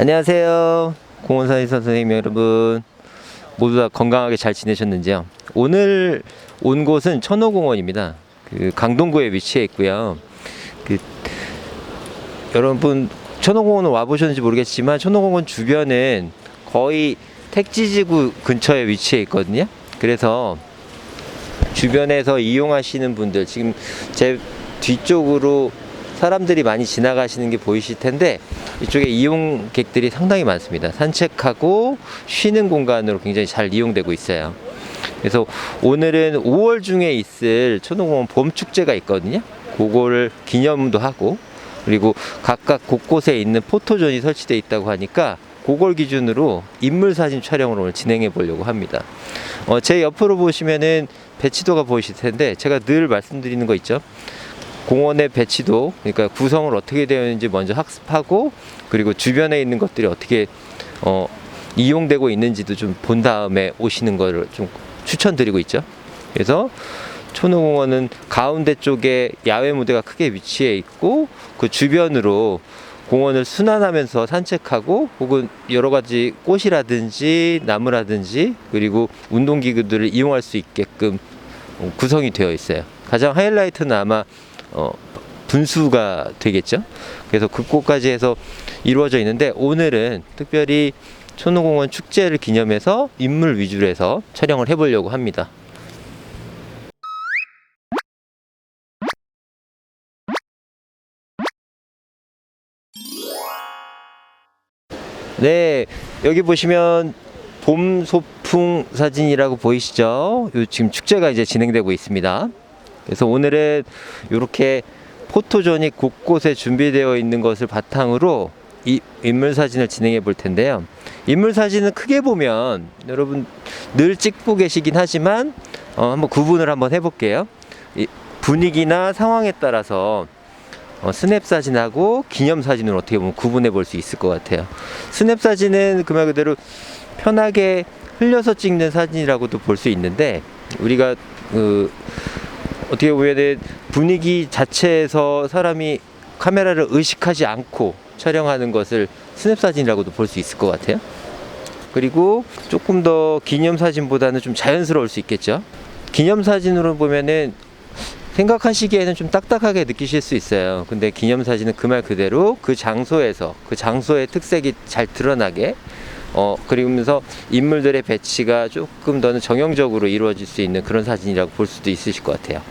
안녕하세요. 공원사에서 선생님 여러분. 모두 다 건강하게 잘 지내셨는지요? 오늘 온 곳은 천호공원입니다. 그 강동구에 위치해 있고요. 그 여러분 천호공원을 와보셨는지 모르겠지만 천호공원 주변은 거의 택지지구 근처에 위치해 있거든요. 그래서 주변에서 이용하시는 분들 지금 제 뒤쪽으로 사람들이 많이 지나가시는 게 보이실 텐데 이쪽에 이용객들이 상당히 많습니다. 산책하고 쉬는 공간으로 굉장히 잘 이용되고 있어요. 그래서 오늘은 5월 중에 있을 천호공원 봄 축제가 있거든요. 그거를 기념도 하고 그리고 각각 곳곳에 있는 포토존이 설치되어 있다고 하니까 그걸 기준으로 인물 사진 촬영을 오늘 진행해 보려고 합니다. 어, 제 옆으로 보시면은 배치도가 보이실 텐데 제가 늘 말씀드리는 거 있죠. 공원의 배치도 그러니까 구성을 어떻게 되어 있는지 먼저 학습하고 그리고 주변에 있는 것들이 어떻게 어, 이용되고 있는지도 좀 본 다음에 오시는 거를 좀 추천드리고 있죠. 그래서 천호공원은 가운데 쪽에 야외 무대가 크게 위치해 있고 그 주변으로 공원을 순환하면서 산책하고 혹은 여러 가지 꽃이라든지 나무라든지 그리고 운동기구들을 이용할 수 있게끔 어, 구성이 되어 있어요. 가장 하이라이트는 아마 어, 분수가 되겠죠. 그래서 그곳까지 해서 이루어져 있는데 오늘은 특별히 천호공원 축제를 기념해서 인물 위주로 해서 촬영을 해보려고 합니다. 네, 여기 보시면 봄 소풍 사진이라고 보이시죠? 요 지금 축제가 이제 진행되고 있습니다. 그래서 오늘은 이렇게 포토존이 곳곳에 준비되어 있는 것을 바탕으로 이 인물 사진을 진행해 볼 텐데요. 인물 사진은 크게 보면 여러분 늘 찍고 계시긴 하지만 어, 한번 구분을 한번 해볼게요. 이 분위기나 상황에 따라서 어, 스냅 사진하고 기념 사진을 어떻게 보면 구분해 볼 수 있을 것 같아요. 스냅 사진은 그말 그대로 편하게 흘려서 찍는 사진이라고도 볼 수 있는데 우리가 그 어떻게 보면은 분위기 자체에서 사람이 카메라를 의식하지 않고 촬영하는 것을 스냅 사진이라고도 볼 수 있을 것 같아요. 그리고 조금 더 기념 사진보다는 좀 자연스러울 수 있겠죠. 기념 사진으로 보면은 생각하시기에는 좀 딱딱하게 느끼실 수 있어요. 근데 기념 사진은 그 말 그대로 그 장소에서 그 장소의 특색이 잘 드러나게 어 그러면서 인물들의 배치가 조금 더는 정형적으로 이루어질 수 있는 그런 사진이라고 볼 수도 있으실 것 같아요.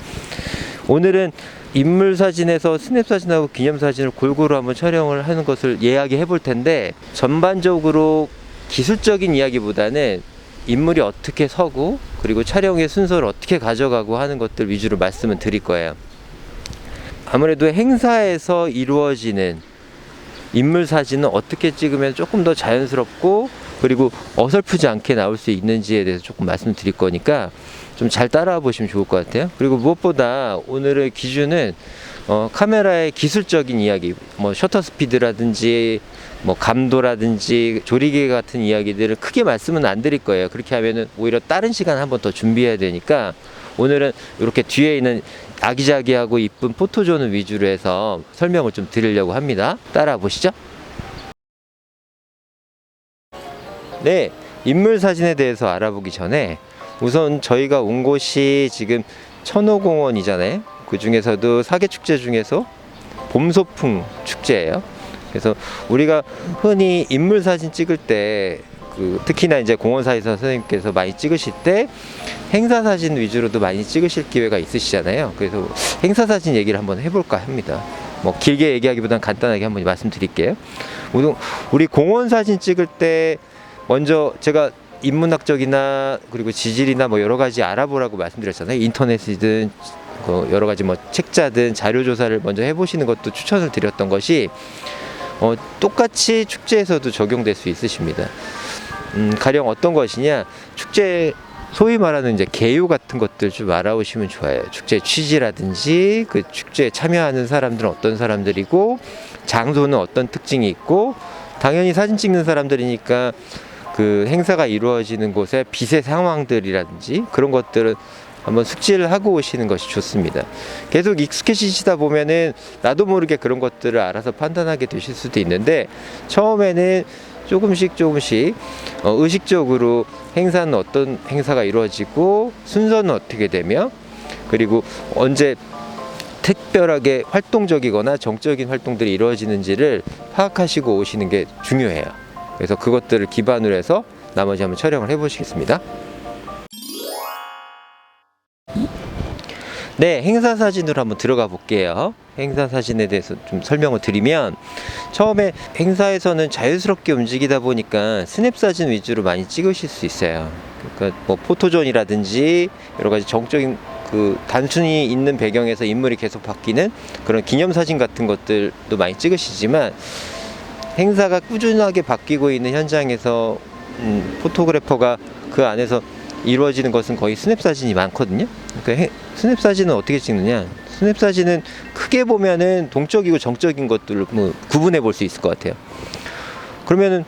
오늘은 인물 사진에서 스냅 사진하고 기념 사진을 골고루 한번 촬영을 하는 것을 이야기해 볼 텐데 전반적으로 기술적인 이야기보다는 인물이 어떻게 서고 그리고 촬영의 순서를 어떻게 가져가고 하는 것들 위주로 말씀을 드릴 거예요. 아무래도 행사에서 이루어지는 인물 사진은 어떻게 찍으면 조금 더 자연스럽고 그리고 어설프지 않게 나올 수 있는지에 대해서 조금 말씀드릴 거니까 좀 잘 따라와 보시면 좋을 것 같아요. 그리고 무엇보다 오늘의 기준은 어, 카메라의 기술적인 이야기, 뭐 셔터 스피드라든지 뭐 감도라든지 조리개 같은 이야기들을 크게 말씀은 안 드릴 거예요. 그렇게 하면은 오히려 다른 시간 한번 더 준비해야 되니까 오늘은 이렇게 뒤에 있는 아기자기하고 이쁜 포토존을 위주로 해서 설명을 좀 드리려고 합니다. 따라 보시죠. 네, 인물 사진에 대해서 알아보기 전에 우선 저희가 온 곳이 지금 천호공원이잖아요. 그 중에서도 사계축제 중에서 봄소풍 축제예요. 그래서 우리가 흔히 인물 사진 찍을 때 그 특히나 이제 공원사에서 선생님께서 많이 찍으실 때 행사 사진 위주로도 많이 찍으실 기회가 있으시잖아요. 그래서 행사 사진 얘기를 한번 해볼까 합니다. 뭐 길게 얘기하기보다는 간단하게 한번 말씀드릴게요. 우리 공원 사진 찍을 때 먼저 제가 인문학적이나 그리고 지질이나 뭐 여러 가지 알아보라고 말씀드렸잖아요. 인터넷이든 그 여러 가지 뭐 책자든 자료 조사를 먼저 해보시는 것도 추천을 드렸던 것이 어, 똑같이 축제에서도 적용될 수 있으십니다. 음, 가령 어떤 것이냐 축제 소위 말하는 이제 개요 같은 것들 좀 알아오시면 좋아요. 축제 취지라든지 그 축제에 참여하는 사람들은 어떤 사람들이고 장소는 어떤 특징이 있고 당연히 사진 찍는 사람들이니까 그 행사가 이루어지는 곳의 빛의 상황들이라든지 그런 것들은 한번 숙지를 하고 오시는 것이 좋습니다. 계속 익숙해지시다 보면은 나도 모르게 그런 것들을 알아서 판단하게 되실 수도 있는데 처음에는 조금씩 조금씩 어, 의식적으로 행사는 어떤 행사가 이루어지고 순서는 어떻게 되며 그리고 언제 특별하게 활동적이거나 정적인 활동들이 이루어지는지를 파악하시고 오시는 게 중요해요. 그래서 그것들을 기반으로 해서 나머지 한번 촬영을 해보시겠습니다. 네, 행사 사진으로 한번 들어가 볼게요. 행사 사진에 대해서 좀 설명을 드리면 처음에 행사에서는 자유스럽게 움직이다 보니까 스냅 사진 위주로 많이 찍으실 수 있어요. 그러니까 뭐 포토존이라든지 여러 가지 정적인 그 단순히 있는 배경에서 인물이 계속 바뀌는 그런 기념 사진 같은 것들도 많이 찍으시지만 행사가 꾸준하게 바뀌고 있는 현장에서 음, 포토그래퍼가 그 안에서 이루어지는 것은 거의 스냅 사진이 많거든요. 그러니까 해- 스냅 사진은 어떻게 찍느냐? 스냅 사진은 크게 보면은 동적이고 정적인 것들을 뭐 구분해 볼 수 있을 것 같아요. 그러면은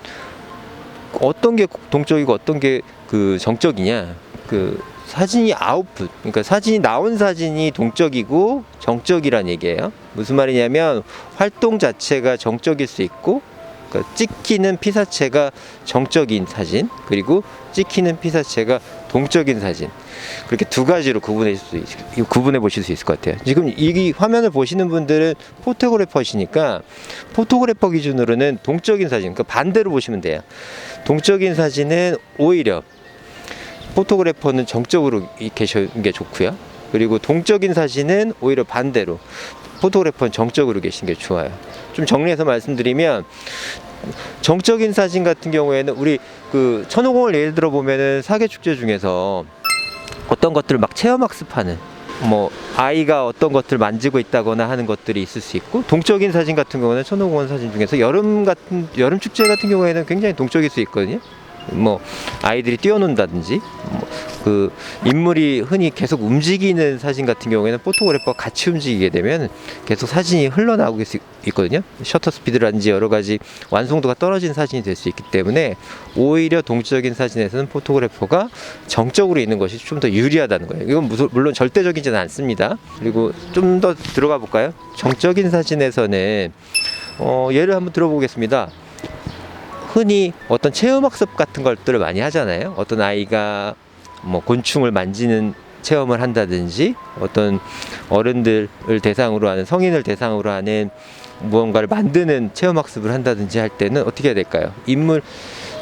어떤 게 동적이고 어떤 게 그 정적이냐? 그 사진이 아웃풋, 그러니까 사진이 나온 사진이 동적이고 정적이란 얘기예요. 무슨 말이냐면 활동 자체가 정적일 수 있고 그러니까 찍히는 피사체가 정적인 사진 그리고 찍히는 피사체가 동적인 사진 그렇게 두 가지로 구분해 수 있- 구분해 보실 수 있을 것 같아요. 지금 이 화면을 보시는 분들은 포토그래퍼시니까 포토그래퍼 기준으로는 동적인 사진 그러니까 반대로 보시면 돼요. 동적인 사진은 오히려 포토그래퍼는 정적으로 이- 계시는 게 좋고요. 그리고 동적인 사진은 오히려 반대로 포토그래퍼는 정적으로 계시는 게 좋아요. 좀 정리해서 말씀드리면 정적인 사진 같은 경우에는 우리 그 천호공을 예를 들어 보면은 사계 축제 중에서 어떤 것들을 막 체험 학습하는 뭐 아이가 어떤 것들을 만지고 있다거나 하는 것들이 있을 수 있고 동적인 사진 같은 경우는 천호공원 사진 중에서 여름 같은 여름 축제 같은 경우에는 굉장히 동적일 수 있거든요. 뭐 아이들이 뛰어논다든지 뭐그 인물이 흔히 계속 움직이는 사진 같은 경우에는 포토그래퍼가 같이 움직이게 되면 계속 사진이 흘러나오게 수 있거든요. 셔터 스피드라든지 여러 가지 완성도가 떨어진 사진이 될 수 있기 때문에 오히려 동적인 사진에서는 포토그래퍼가 정적으로 있는 것이 좀 더 유리하다는 거예요. 이건 물론 절대적이지는 않습니다. 그리고 좀 더 들어가 볼까요? 정적인 사진에서는 어, 예를 한번 들어보겠습니다. 흔히 어떤 체험학습 같은 것들을 많이 하잖아요. 어떤 아이가 뭐 곤충을 만지는 체험을 한다든지 어떤 어른들을 대상으로 하는 성인을 대상으로 하는 무언가를 만드는 체험학습을 한다든지 할 때는 어떻게 해야 될까요? 인물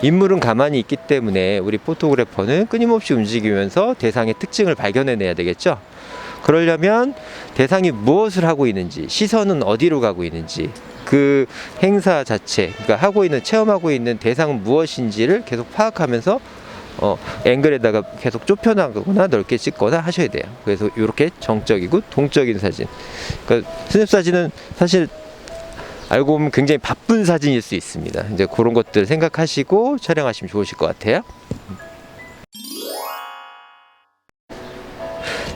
인물은 가만히 있기 때문에 우리 포토그래퍼는 끊임없이 움직이면서 대상의 특징을 발견해내야 되겠죠. 그러려면 대상이 무엇을 하고 있는지, 시선은 어디로 가고 있는지, 그 행사 자체, 그러니까 하고 있는 체험하고 있는 대상은 무엇인지를 계속 파악하면서 어, 앵글에다가 계속 좁혀나가거나 넓게 찍거나 하셔야 돼요. 그래서 이렇게 정적이고 동적인 사진. 그러니까 스냅 사진은 사실 알고 보면 굉장히 바쁜 사진일 수 있습니다. 이제 그런 것들 생각하시고 촬영하시면 좋으실 것 같아요.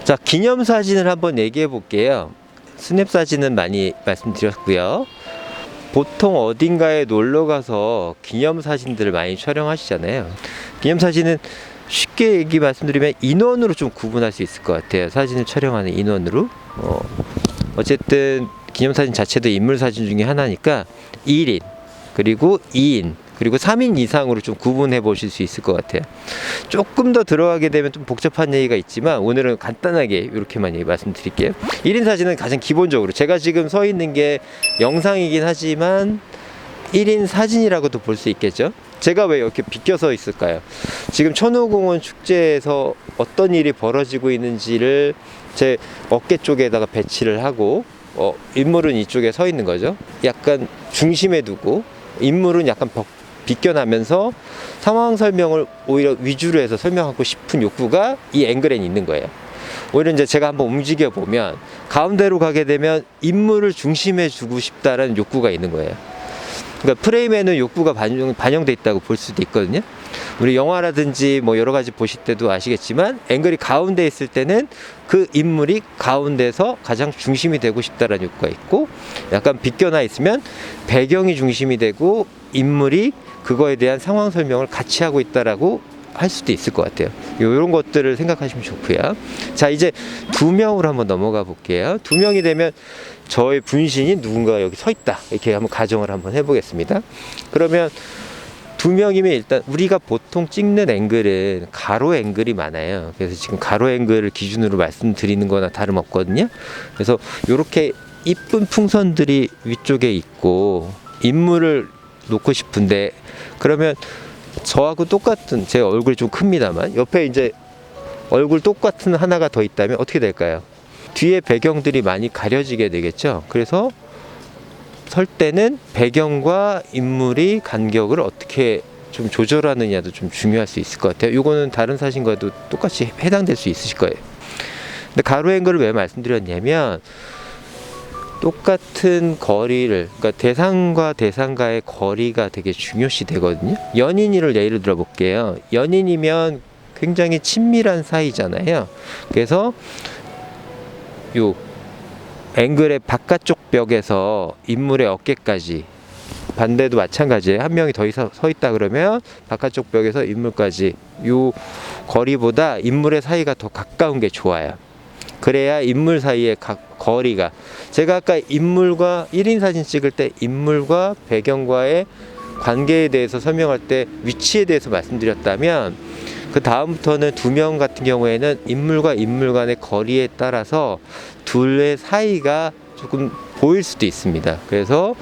자, 기념 사진을 한번 얘기해 볼게요. 스냅 사진은 많이 말씀드렸고요. 보통 어딘가에 놀러 가서 기념 사진들을 많이 촬영하시잖아요. 기념 사진은 쉽게 얘기 말씀드리면 인원으로 좀 구분할 수 있을 것 같아요. 사진을 촬영하는 인원으로. 어, 어쨌든 기념 사진 자체도 인물 사진 중에 하나니까 1인 그리고 2인 그리고 3인 이상으로 좀 구분해 보실 수 있을 것 같아요. 조금 더 들어가게 되면 좀 복잡한 얘기가 있지만 오늘은 간단하게 이렇게만 얘기 말씀드릴게요. 1인 사진은 가장 기본적으로 제가 지금 서 있는 게 영상이긴 하지만 1인 사진이라고도 볼 수 있겠죠. 제가 왜 이렇게 비껴서 있을까요? 지금 천호공원 축제에서 어떤 일이 벌어지고 있는지를 제 어깨 쪽에다가 배치를 하고 어, 인물은 이쪽에 서 있는 거죠. 약간 중심에 두고 인물은 약간 벗- 비껴나면서 상황 설명을 오히려 위주로 해서 설명하고 싶은 욕구가 이 앵글엔 있는 거예요. 오히려 이제 제가 한번 움직여 보면 가운데로 가게 되면 인물을 중심에 두고 싶다라는 욕구가 있는 거예요. 그러니까 프레임에는 욕구가 반영, 반영돼 있다고 볼 수도 있거든요. 우리 영화라든지 뭐 여러 가지 보실 때도 아시겠지만 앵글이 가운데 있을 때는 그 인물이 가운데서 가장 중심이 되고 싶다라는 욕구가 있고 약간 비껴나 있으면 배경이 중심이 되고 인물이 그거에 대한 상황 설명을 같이 하고 있다라고 할 수도 있을 것 같아요. 이런 것들을 생각하시면 좋고요. 자 이제 두 명으로 한번 넘어가 볼게요. 두 명이 되면 저의 분신이 누군가 여기 서 있다 이렇게 한번 가정을 한번 해보겠습니다. 그러면 두 명이면 일단 우리가 보통 찍는 앵글은 가로 앵글이 많아요. 그래서 지금 가로 앵글을 기준으로 말씀드리는 거나 다름없거든요. 그래서 이렇게 이쁜 풍선들이 위쪽에 있고 인물을 놓고 싶은데 그러면 저하고 똑같은 제 얼굴이 좀 큽니다만 옆에 이제 얼굴 똑같은 하나가 더 있다면 어떻게 될까요? 뒤에 배경들이 많이 가려지게 되겠죠. 그래서 설 때는 배경과 인물이 간격을 어떻게 좀 조절하느냐도 좀 중요할 수 있을 것 같아요. 이거는 다른 사진과도 똑같이 해당될 수 있으실 거예요. 근데 가로 앵글을 왜 말씀드렸냐면 똑같은 거리를 그러니까 대상과 대상과의 거리가 되게 중요시 되거든요. 연인이를 예를 들어 볼게요. 연인이면 굉장히 친밀한 사이잖아요. 그래서 요 앵글의 바깥쪽 벽에서 인물의 어깨까지 반대도 마찬가지예요. 한 명이 더 이상 서 있다 그러면 바깥쪽 벽에서 인물까지 요 거리보다 인물의 사이가 더 가까운 게 좋아요. 그래야 인물 사이의 각 거리가. 제가 아까 인물과 1인 사진 찍을 때 인물과 배경과의 관계에 대해서 설명할 때 위치에 대해서 말씀드렸다면 그 다음부터는 두 명 같은 경우에는 인물과 인물 간의 거리에 따라서 둘의 사이가 조금 보일 수도 있습니다. 그래서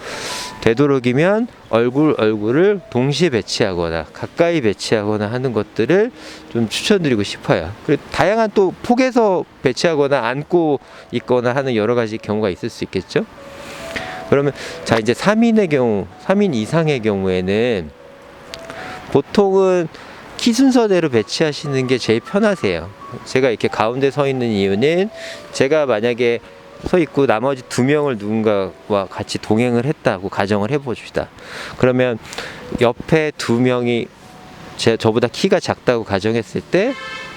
되도록이면 얼굴 얼굴을 동시에 배치하거나 가까이 배치하거나 하는 것들을 좀 추천드리고 싶어요. 그리고 다양한 또 폭에서 배치하거나 안고 있거나 하는 여러 가지 경우가 있을 수 있겠죠. 그러면 자 이제 3인의 경우, 3인 이상의 경우에는 보통은 키 순서대로 배치하시는 게 제일 편하세요. 제가 이렇게 가운데 서 있는 이유는 제가 만약에 서 있고 나머지 두 명을 누군가와 같이 동행을 했다고 가정을 해봅시다. 그러면 옆에 두 명이 제 저보다 키가 작다고 가정했을 때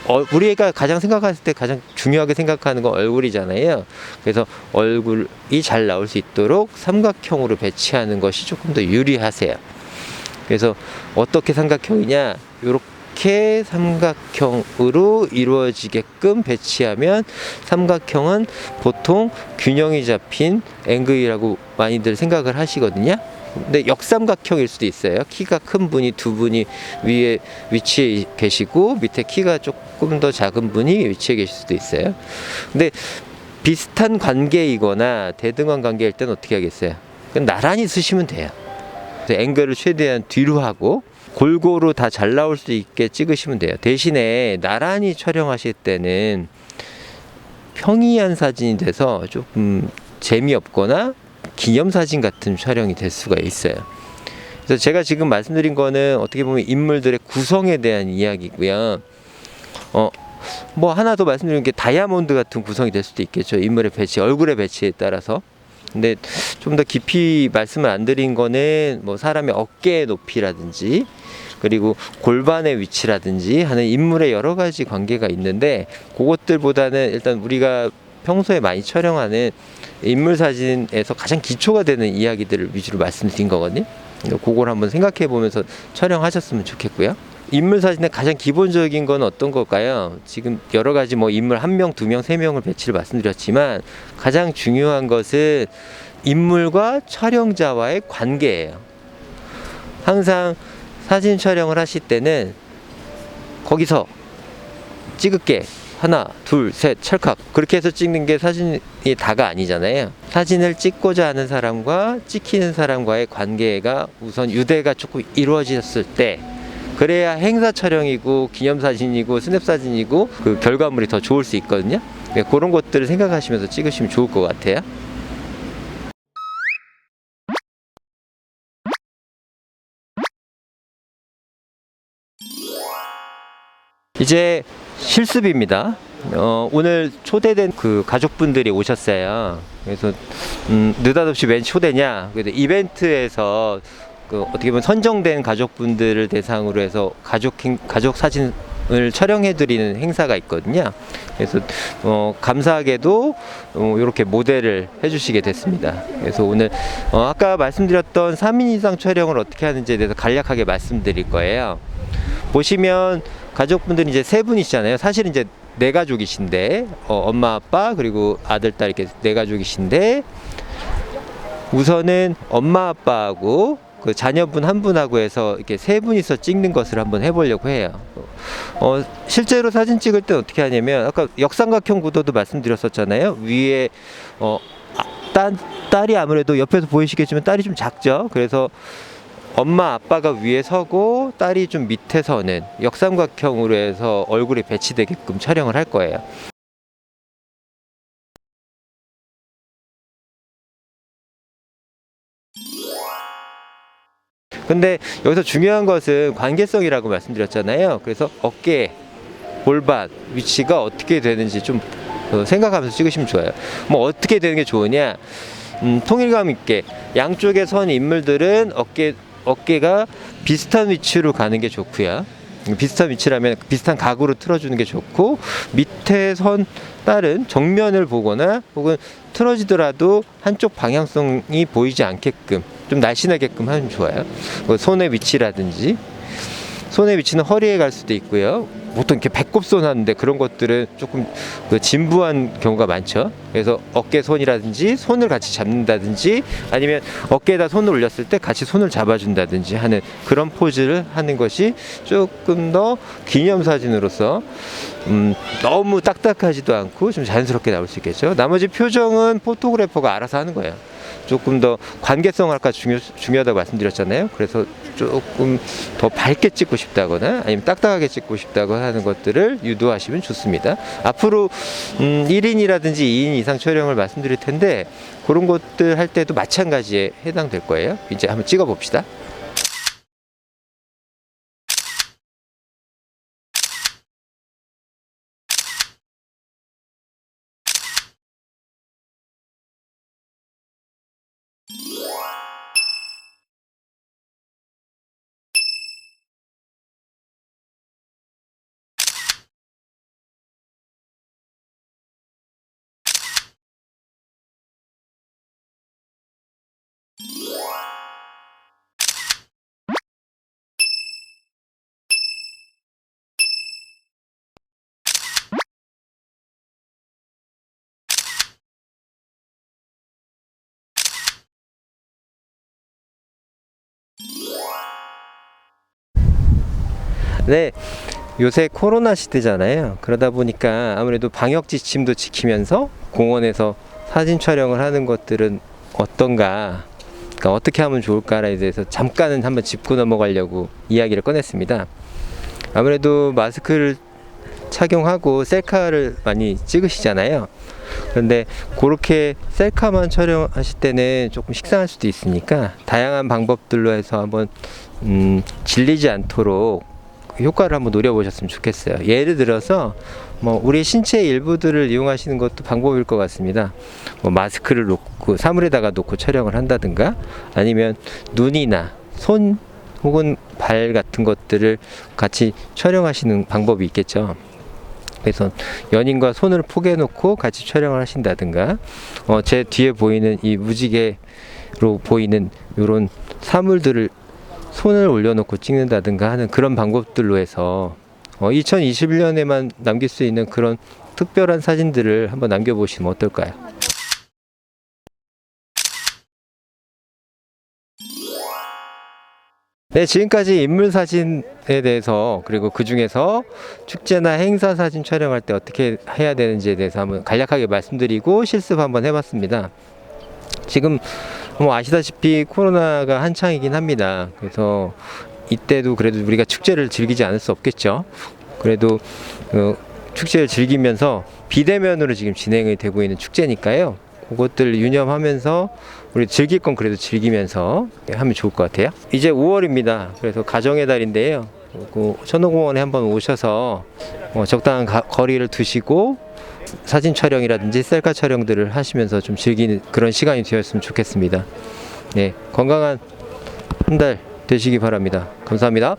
어, 우리가 가장 생각했을 때 가장 중요하게 생각하는 건 얼굴이잖아요. 그래서 얼굴이 잘 나올 수 있도록 삼각형으로 배치하는 것이 조금 더 유리하세요. 그래서 어떻게 삼각형이냐? 이렇게 삼각형으로 이루어지게끔 배치하면 삼각형은 보통 균형이 잡힌 앵글이라고 많이들 생각을 하시거든요. 근데 역삼각형일 수도 있어요. 키가 큰 분이 두 분이 위에 위치해 계시고 밑에 키가 조금 더 작은 분이 위치해 계실 수도 있어요. 근데 비슷한 관계이거나 대등한 관계일 때는 어떻게 하겠어요? 나란히 쓰시면 돼요. 앵글을 최대한 뒤로 하고 골고루 다 잘 나올 수 있게 찍으시면 돼요. 대신에 나란히 촬영하실 때는 평이한 사진이 돼서 조금 재미없거나 기념사진 같은 촬영이 될 수가 있어요. 그래서 제가 지금 말씀드린 거는 어떻게 보면 인물들의 구성에 대한 이야기고요. 어, 뭐 하나 더 말씀드리는 게 다이아몬드 같은 구성이 될 수도 있겠죠. 인물의 배치, 얼굴의 배치에 따라서. 근데 좀 더 깊이 말씀을 안 드린 거는 뭐 사람의 어깨 높이라든지 그리고 골반의 위치라든지 하는 인물의 여러 가지 관계가 있는데 그것들보다는 일단 우리가 평소에 많이 촬영하는 인물 사진에서 가장 기초가 되는 이야기들을 위주로 말씀드린 거거든요. 그걸 한번 생각해 보면서 촬영하셨으면 좋겠고요. 인물 사진의 가장 기본적인 건 어떤 걸까요? 지금 여러 가지 뭐 인물 한 명, 두 명, 세 명을 배치를 말씀드렸지만 가장 중요한 것은 인물과 촬영자와의 관계예요. 항상 사진 촬영을 하실 때는 거기서 찍을게 하나 둘 셋 찰칵 그렇게 해서 찍는 게 사진이 다가 아니잖아요 사진을 찍고자 하는 사람과 찍히는 사람과의 관계가 우선 유대가 조금 이루어졌을 때 그래야 행사 촬영이고 기념사진이고 스냅사진이고 그 결과물이 더 좋을 수 있거든요 네, 그런 것들을 생각하시면서 찍으시면 좋을 것 같아요 이제 실습입니다. 어, 오늘 초대된 그 가족분들이 오셨어요. 그래서 음, 느닷없이 웬 초대냐? 그래서 이벤트에서 그 어떻게 보면 선정된 가족분들을 대상으로 해서 가족 행, 가족 사진 을 촬영해 드리는 행사가 있거든요. 그래서 어, 감사하게도 어, 이렇게 모델을 해주시게 됐습니다. 그래서 오늘 어, 아까 말씀드렸던 3인 이상 촬영을 어떻게 하는지에 대해서 간략하게 말씀드릴 거예요. 보시면 가족분들이 이제 세 분이시잖아요. 사실은 이제 네 가족이신데 어, 엄마 아빠 그리고 아들 딸 이렇게 네 가족이신데 우선은 엄마 아빠하고 그 자녀분 한 분하고 해서 이렇게 세 분이서 찍는 것을 한번 해보려고 해요. 어, 실제로 사진 찍을 때 어떻게 하냐면 아까 역삼각형 구도도 말씀드렸었잖아요. 위에 어, 아, 딸, 딸이 아무래도 옆에서 보이시겠지만 딸이 좀 작죠. 그래서 엄마 아빠가 위에 서고 딸이 좀 밑에 서는 역삼각형으로 해서 얼굴이 배치되게끔 촬영을 할 거예요. 근데 여기서 중요한 것은 관계성이라고 말씀드렸잖아요. 그래서 어깨, 골반 위치가 어떻게 되는지 좀 어, 생각하면서 찍으시면 좋아요. 뭐 어떻게 되는 게 좋으냐? 음, 통일감 있게 양쪽에 선 인물들은 어깨 어깨가 비슷한 위치로 가는 게 좋고요. 음, 비슷한 위치라면 비슷한 각으로 틀어주는 게 좋고 밑에 선 딸은 정면을 보거나 혹은 틀어지더라도 한쪽 방향성이 보이지 않게끔 좀 날씬하게끔 하면 좋아요. 뭐 손의 위치라든지 손의 위치는 허리에 갈 수도 있고요. 보통 이렇게 배꼽손 하는데 그런 것들은 조금 그 진부한 경우가 많죠. 그래서 어깨 손이라든지 손을 같이 잡는다든지 아니면 어깨에다 손을 올렸을 때 같이 손을 잡아준다든지 하는 그런 포즈를 하는 것이 조금 더 기념사진으로서 음, 너무 딱딱하지도 않고 좀 자연스럽게 나올 수 있겠죠. 나머지 표정은 포토그래퍼가 알아서 하는 거예요. 조금 더 관계성을 아까 중요, 중요하다고 말씀드렸잖아요. 그래서 조금 더 밝게 찍고 싶다거나 아니면 딱딱하게 찍고 싶다거나 하는 것들을 유도하시면 좋습니다. 앞으로 음, 1인이라든지 2인 이상 촬영을 말씀드릴 텐데 그런 것들 할 때도 마찬가지에 해당될 거예요. 이제 한번 찍어 봅시다. 네. 요새 코로나 시대잖아요. 그러다 보니까 아무래도 방역 지침도 지키면서 공원에서 사진 촬영을 하는 것들은 어떤가, 그러니까 어떻게 하면 좋을까에 대해서 잠깐은 한번 짚고 넘어가려고 이야기를 꺼냈습니다. 아무래도 마스크를 착용하고 셀카를 많이 찍으시잖아요. 그런데 그렇게 셀카만 촬영하실 때는 조금 식상할 수도 있으니까 다양한 방법들로 해서 한번 음, 질리지 않도록 효과를 한번 노려보셨으면 좋겠어요. 예를 들어서 뭐 우리 신체 일부들을 이용하시는 것도 방법일 것 같습니다. 뭐 마스크를 놓고 사물에다가 놓고 촬영을 한다든가 아니면 눈이나 손 혹은 발 같은 것들을 같이 촬영하시는 방법이 있겠죠. 그래서 연인과 손을 포개 놓고 같이 촬영을 하신다든가 어, 제 뒤에 보이는 이 무지개로 보이는 이런 사물들을 손을 올려놓고 찍는다든가 하는 그런 방법들로 해서 어, 2021년에만 남길 수 있는 그런 특별한 사진들을 한번 남겨보시면 어떨까요? 네, 지금까지 인물 사진에 대해서 그리고 그 중에서 축제나 행사 사진 촬영할 때 어떻게 해야 되는지에 대해서 한번 간략하게 말씀드리고 실습 한번 해봤습니다. 지금 뭐 아시다시피 코로나가 한창이긴 합니다. 그래서 이때도 그래도 우리가 축제를 즐기지 않을 수 없겠죠. 그래도 어, 축제를 즐기면서 비대면으로 지금 진행이 되고 있는 축제니까요. 그것들 유념하면서 우리 즐길 건 그래도 즐기면서 하면 좋을 것 같아요. 이제 5월입니다. 그래서 가정의 달인데요. 그 천호공원에 한번 오셔서 어, 적당한 가- 거리를 두시고 사진 촬영이라든지 셀카 촬영들을 하시면서 좀 즐기는 그런 시간이 되었으면 좋겠습니다. 네, 건강한 한 달 되시기 바랍니다. 감사합니다.